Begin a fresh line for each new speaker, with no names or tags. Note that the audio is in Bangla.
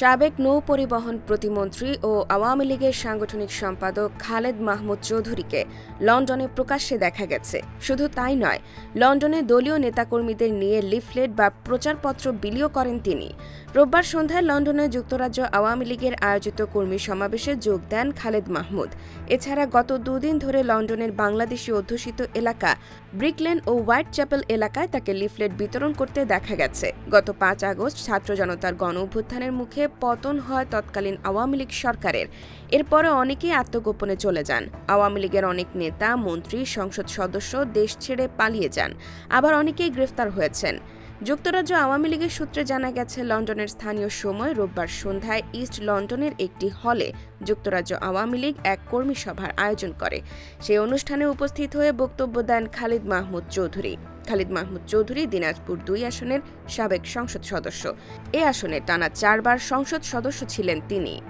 সাবেক নৌ পরিবহন প্রতিমন্ত্রী ও আওয়ামী লীগের সাংগঠনিক সম্পাদক খালেদ মাহমুদ চৌধুরীকে লন্ডনে প্রকাশ্যে দেখা গেছে। শুধু তাই নয়, লন্ডনে দলীয় নেতাকর্মীদের নিয়ে লিফলেট বা প্রচারপত্র বিলিও করেন তিনি। রোববার সন্ধ্যায় লন্ডনে যুক্তরাজ্য আওয়ামী লীগের আয়োজিত কর্মী সমাবেশে যোগ দেন খালেদ মাহমুদ। এছাড়া গত দুদিন ধরে লন্ডনের বাংলাদেশি অধ্যুষিত এলাকা ব্রিকলেন ও হোয়াইট চ্যাপেল এলাকায় তাকে লিফলেট বিতরণ করতে দেখা গেছে। গত পাঁচ আগস্ট ছাত্র জনতার গণ অভ্যুত্থানের মুখে পতন হয় তৎকালীন আওয়ামী লীগ সরকারের। এরপরে অনেকেই আত্মগোপনে চলে যান। আওয়ামী লীগের অনেক নেতা, মন্ত্রী, সংসদ সদস্য দেশ ছেড়ে পালিয়ে যান। আবার অনেকেই গ্রেফতার হয়েছেন। যুক্তরাজ্য আওয়ামী লীগের সূত্রে জানা গেছে, লন্ডনের স্থানীয় সময় রোববার সন্ধ্যায় ইস্ট লন্ডনের একটি হলে যুক্তরাজ্য আওয়ামী লীগ এক কর্মী সভার আয়োজন করে। সেই অনুষ্ঠানে উপস্থিত হয়ে বক্তব্য দেন খালিদ মাহমুদ চৌধুরী। খালিদ মাহমুদ চৌধুরী দিনাজপুর দুই আসনের সাবেক সংসদ সদস্য। এ আসনে টানা চারবার সংসদ সদস্য ছিলেন তিনি।